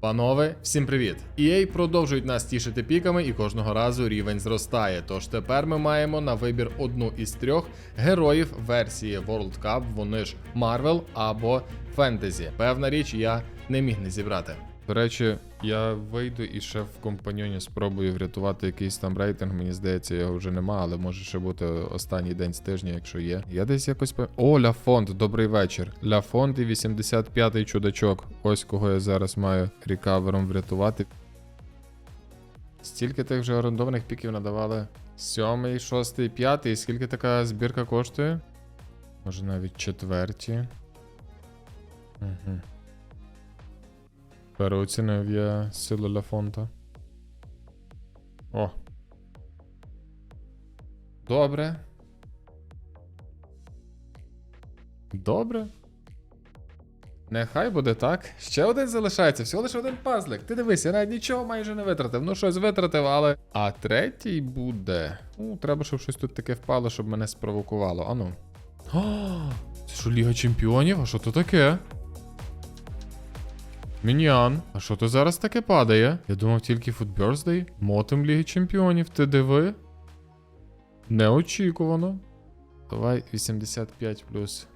Панове, всім привіт! EA продовжують нас тішити піками, і кожного разу рівень зростає. Тож тепер ми маємо на вибір одну із трьох героїв версії World Cup, вони ж Marvel або Fantasy. Певна річ, я не міг не зібрати. До речі, я вийду і ще в компаньйоні спробую врятувати якийсь там рейтинг. Мені здається, його вже нема, але може ще бути останній день з тижня, якщо є. Я десь якось О, Ля Фонд, добрий вечір. Ля Фонд і 85-й чудачок. Ось кого я зараз маю рекавером врятувати. Стільки тих вже орендованих піків надавали. Сьомий, шостий, п'ятий. Скільки така збірка коштує? Може навіть четверті. Угу. Переоцінив я силу Лафонта. О. Добре. Добре. Нехай буде так. Ще один залишається, всього лише один пазлик. Ти дивись, я навіть нічого майже не витратив. Ну, щось витратив, але. А третій буде. Ну, треба, щоб щось тут таке впало, щоб мене спровокувало. Ану. Це що Ліга Чемпіонів? А що то таке? Міньян, а що то зараз таке падає? Я думав тільки Food Мотим Ліги Чемпіонів, ти диви? Неочікувано. Давай 85 плюс.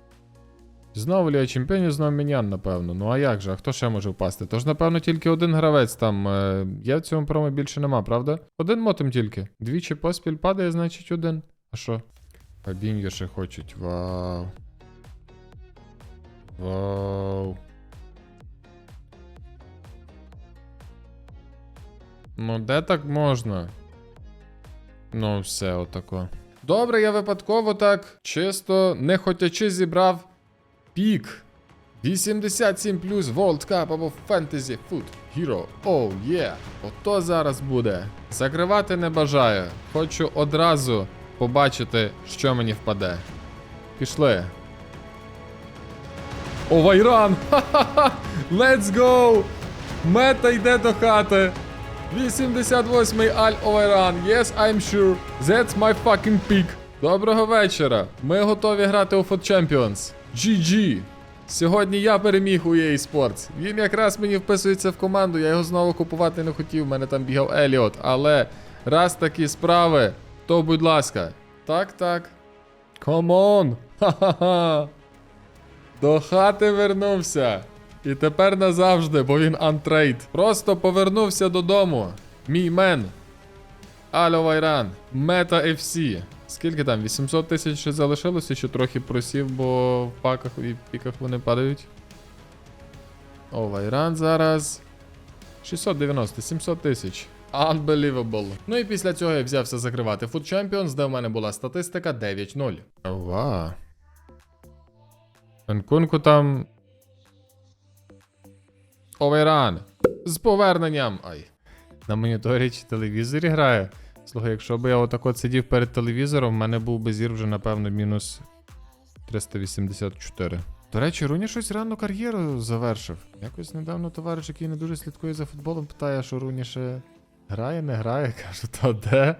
Знову Ліга Чемпіонів, знову Міньян, напевно. Ну а як же? А хто ще може впасти? Тож, напевно, тільки один гравець там. Е... Я в цьому промо більше нема, правда? Один мотим тільки. Двічі поспіль падає, значить один. А що? Фабіньо ще хочуть. Вау. Вау. Ну, де так можна? Ну, все, отако. Добре, я випадково так, чисто не хотячи зібрав пік. 87 плюс World Cup або Fantasy Food Hero. Оу, oh, є. Yeah. Ото зараз буде. Закривати не бажаю. Хочу одразу побачити, що мені впаде. Пішли. О, Вайран! Ха-ха-ха! Let's go! Мета йде до хати. 88-й Аль Оверан. Yes, I'm sure. That's my fucking pick. Доброго вечора. Ми готові грати у Foot Champions. GG. Сьогодні я переміг у EA Sports. Він якраз мені вписується в команду, я його знову купувати не хотів, в мене там бігав Еліот. Але раз такі справи, то будь ласка. Так, так. Come on. Ха-ха-ха. До хати вернувся. І тепер назавжди, бо він антрейд. Просто повернувся додому. Мій мен. Альо Вайран. Мета FC. Скільки там? 800 тисяч ще залишилося, що трохи просів, бо в паках і піках вони падають. О, Вайран зараз. 690, 700 тисяч. Unbelievable. Ну і після цього я взявся закривати Food Champions, де в мене була статистика 9-0. Ова. Енкунку там Оверан. З поверненням. Ай. На моніторі чи телевізорі грає. Слухай, якщо б я отак от сидів перед телевізором, в мене був би зір вже, напевно, мінус 384. До речі, Руні щось рано кар'єру завершив. Якось недавно товариш, який не дуже слідкує за футболом, питає, що Руні ще грає, не грає. Кажу, та де?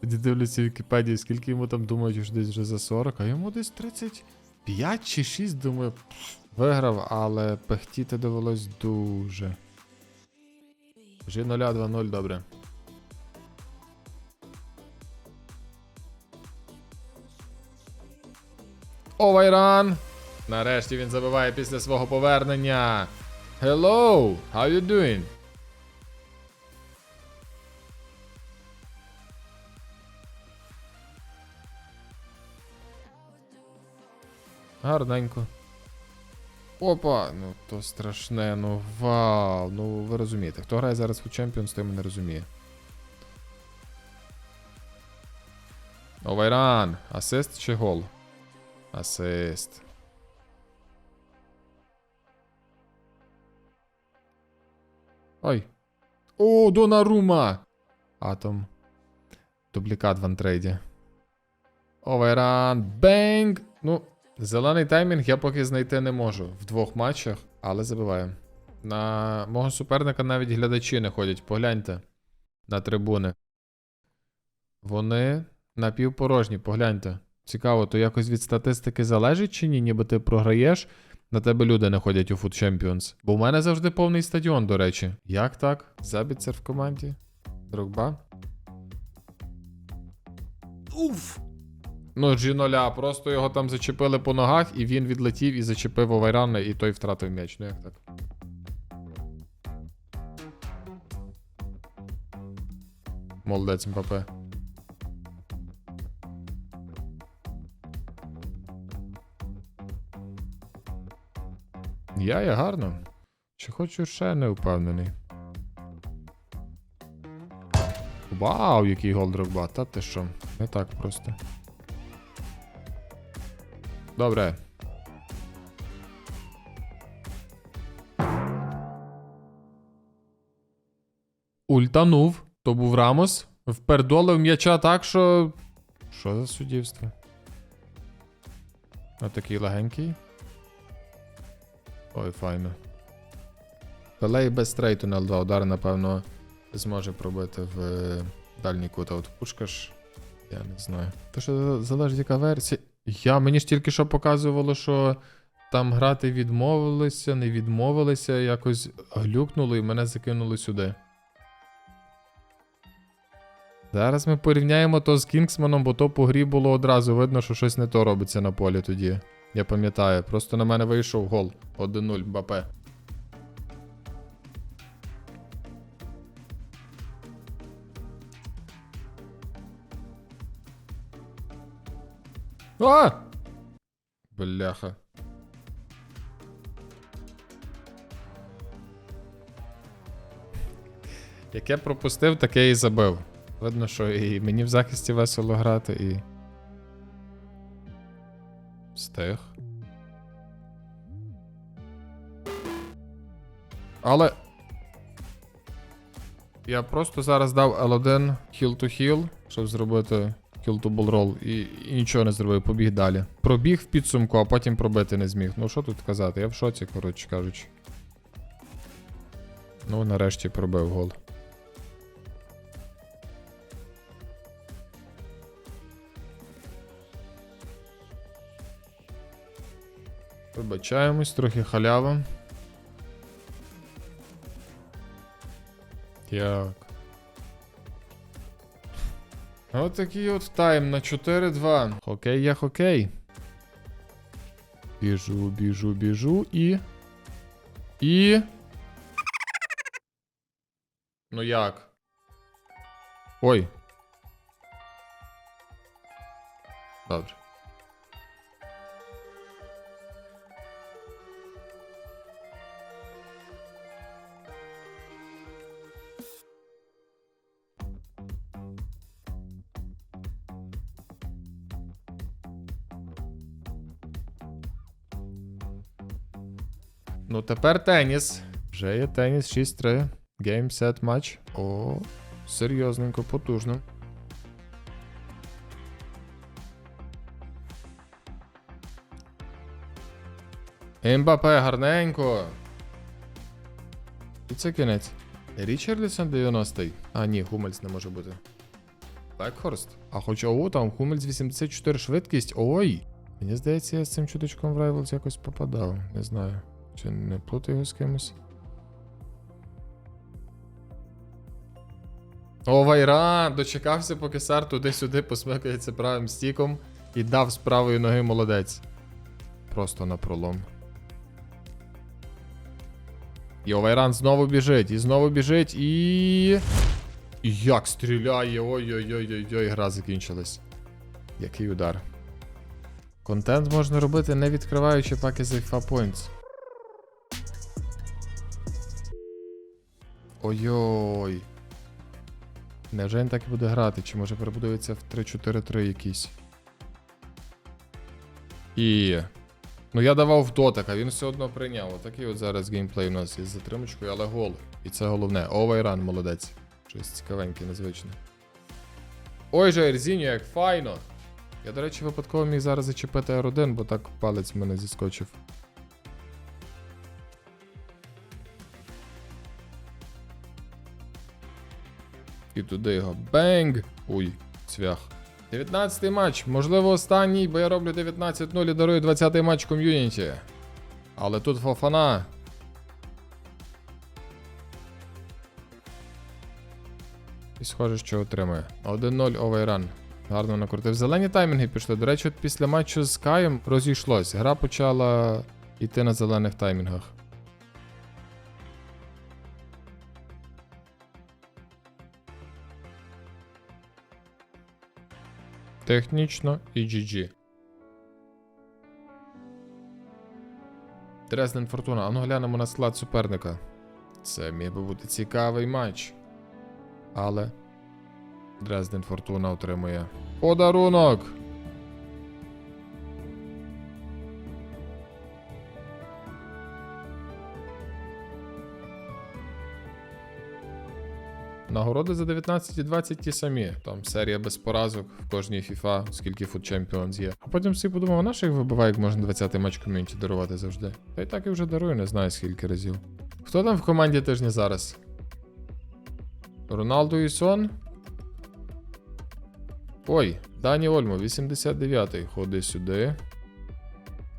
Тоді дивлюся в Вікіпедії, скільки йому там думають, що десь вже за 40, а йому десь 35 чи 6, думаю, пф, виграв, але пехтіти довелось дуже. Вже 0-2-0, добре. О, Вайран! Нарешті він забиває після свого повернення. Hello! How you doing? Гарненько. Опа, ну то страшне, ну вау. Ну ви розумієте, хто грає зараз у Champions, той мене розуміє. О, Вайран! Асист чи гол? Асист. Ой. О, Донарума! Атом. Дублікат в антрейді. Оверан. Бенг! Ну, зелений таймінг я поки знайти не можу в двох матчах, але забиваю. На мого суперника навіть глядачі не ходять. Погляньте на трибуни. Вони напівпорожні, погляньте. Цікаво, то якось від статистики залежить чи ні? Ніби ти програєш, на тебе люди не ходять у Food Champions. Бо у мене завжди повний стадіон, до речі. Як так? Забіцер в команді? Дрогба? Уф! Ну, G0, просто його там зачепили по ногах, і він відлетів і зачепив Овайрана, і той втратив м'яч. Ну як так? Молодець Мбапе. Я я гарно. Чи хочу ще не впевнений. Вау, який гол Дрогба. Та ти що? Не так просто. Добре. Ультанув. То був Рамос. Впердолив м'яча так, що. Що за суддівство? Отакий легенький. Ой, файно. Пелей без стрейту на L2 удар, напевно, зможе пробити в е, дальній кут, а от Пушкаш. Я не знаю. То що залежить яка версія. Я мені ж тільки що показувало, що там грати відмовилися, не відмовилися, якось глюкнуло і мене закинули сюди. Зараз ми порівняємо то з Кінгсманом, бо то по грі було одразу видно, що щось не то робиться на полі тоді. Я пам'ятаю, просто на мене вийшов гол 1-0 Мбапе. А! Бляха. Яке пропустив, таке і забив. Видно, що і мені в захисті весело грати, і. Встиг. Але. Я просто зараз дав L1 heal to heal, щоб зробити kill to ball і, і нічого не зробив, побіг далі. Пробіг в підсумку, а потім пробити не зміг. Ну що тут казати? Я в шоці, коротше кажучи. Ну, нарешті пробив гол. Вибачаємось, трохи халява. Як? От от тайм на 4-2. Хокей я хокей. Біжу, біжу, біжу і. І. Ну як? Ой. Ну, тепер теніс. Вже є теніс 6-3. Game set матч. О, серйозненько, потужно. Мбапе гарненько. І це кінець. Річардсон 90-й. А, ні, Гумельс не може бути. Бекхорст. А хоч о, там Гумельс 84 швидкість. Ой! Мені здається, я з цим чудочком в Rivals якось попадав. Не знаю. Чи не плутаю його з кимось? О, Вайран! Дочекався, поки Сар туди-сюди посмикається правим стіком і дав з правої ноги молодець. Просто на пролом. І Овайран знову біжить, і знову біжить, і. Як стріляє! Ой-ой-ой-ой-ой, гра закінчилась. Який удар. Контент можна робити не відкриваючи паки з Points. Ой-ой. Невже він так і буде грати? Чи може перебудується в 3-4-3 якийсь? І. Ну я давав в дотик, а він все одно прийняв. Отакий от зараз геймплей у нас із затримочкою, але гол. І це головне. Овайран, молодець. Щось цікавеньке, незвичне. Ой же, Ерзіньо, як файно! Я, до речі, випадково міг зараз зачепити R1, бо так палець в мене зіскочив. І туди його бенг! Уй, цвях. 19-й матч, можливо, останній, бо я роблю 19-0 і дарую 20-й матч ком'юніті. Але тут Фофана. І схоже, що отримає. 1-0 оверран. Гарно накрутив. Зелені таймінги пішли. До речі, от після матчу з Каєм розійшлось. Гра почала йти на зелених таймінгах. Технічно і GG. Дрезден Фортуна. Ану глянемо на склад суперника. Це міг би бути цікавий матч. Але Дрезден Фортуна отримує подарунок. Нагороди за 19 і 20 ті самі. Там серія без поразок в кожній FIFA, скільки Food Champions є. А потім всі подумав, на що їх вибиває, як можна 20-й матч ком'юніті дарувати завжди. Та й так і вже дарую, не знаю скільки разів. Хто там в команді тижня зараз? Роналду і Сон? Ой, Дані Ольмо, 89-й. Ходи сюди.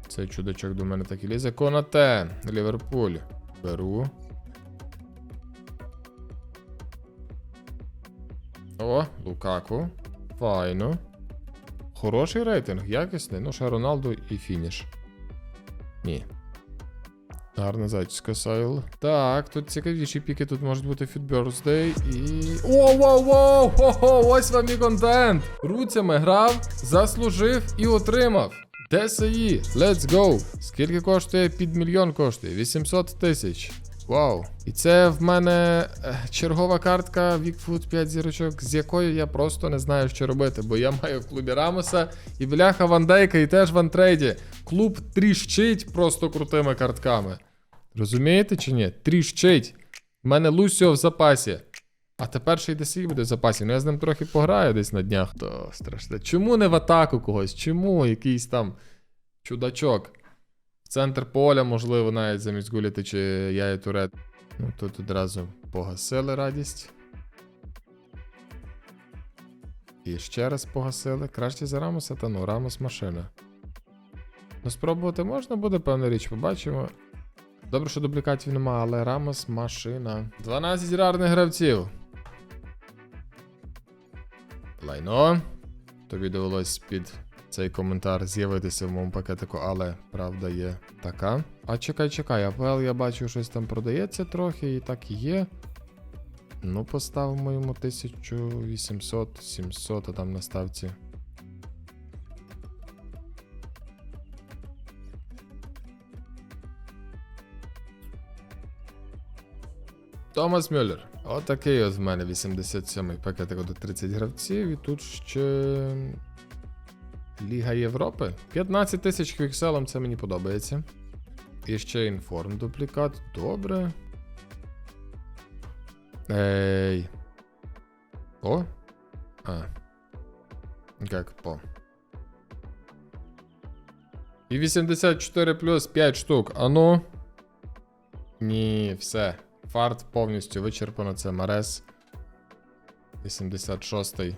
Цей чудачок до мене так і лізе. Конате, Ліверпуль. Беру. О, Лукаку. Файно. Хороший рейтинг, якісний. Ну, ще Роналду і фініш. Ні. Гарна зачіска Сайл. Так, тут цікавіші піки, тут можуть бути Fit Birthday і. Воу, воу, воу! Хо-хо, ось вам і контент! Руцями грав, заслужив і отримав. DSI, let's go! Скільки коштує? Під мільйон коштує? 800 тисяч. Вау. І це в мене е, чергова картка Вікфуд 5 зірочок, з якою я просто не знаю, що робити, бо я маю в клубі Рамоса і бляха Вандейка, і теж в антрейді. Клуб тріщить просто крутими картками. Розумієте чи ні? Тріщить. У мене Лусіо в запасі. А тепер ще й DSI буде в запасі. Ну я з ним трохи пограю десь на днях. То страшне. Чому не в атаку когось? Чому якийсь там чудачок? Центр поля, можливо, навіть замість гуляти чи я турет. Ну тут одразу погасили радість. І ще раз погасили. Краще за Рамоса, та ну, Рамос машина. Ну, спробувати можна буде, певна річ, побачимо. Добре, що дублікатів нема, але Рамос машина. 12 рарних гравців. Лайно. Тобі довелось під цей коментар з'явитися в моєму пакетику, але правда є така. А чекай, чекай, АПЛ я бачу, щось там продається трохи, і так і є. Ну, поставимо йому 1800, 700, а там на ставці. Томас Мюллер. Отакий ось в мене 87-й пакетик до 30 гравців. І тут ще. Ліга Європи. 15 тисяч квікселом це мені подобається. І ще інформ дуплікат. Добре. Ей. О? А. Як по. І 84 плюс 5 штук. Ану. Ні, все. Фарт повністю вичерпано. Це Марес. 86-й.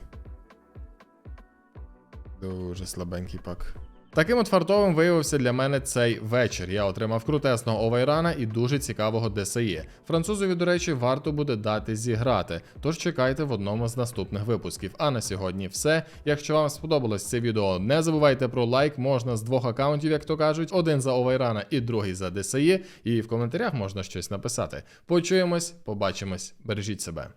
Дуже слабенький пак. Таким от фартовим виявився для мене цей вечір. Я отримав крутесного овайрана і дуже цікавого ДСЄ. Французові, до речі, варто буде дати зіграти. Тож чекайте в одному з наступних випусків. А на сьогодні все. Якщо вам сподобалось це відео, не забувайте про лайк. Можна з двох акаунтів, як то кажуть, один за овайрана і другий за ДСЄ. І в коментарях можна щось написати. Почуємось, побачимось, бережіть себе.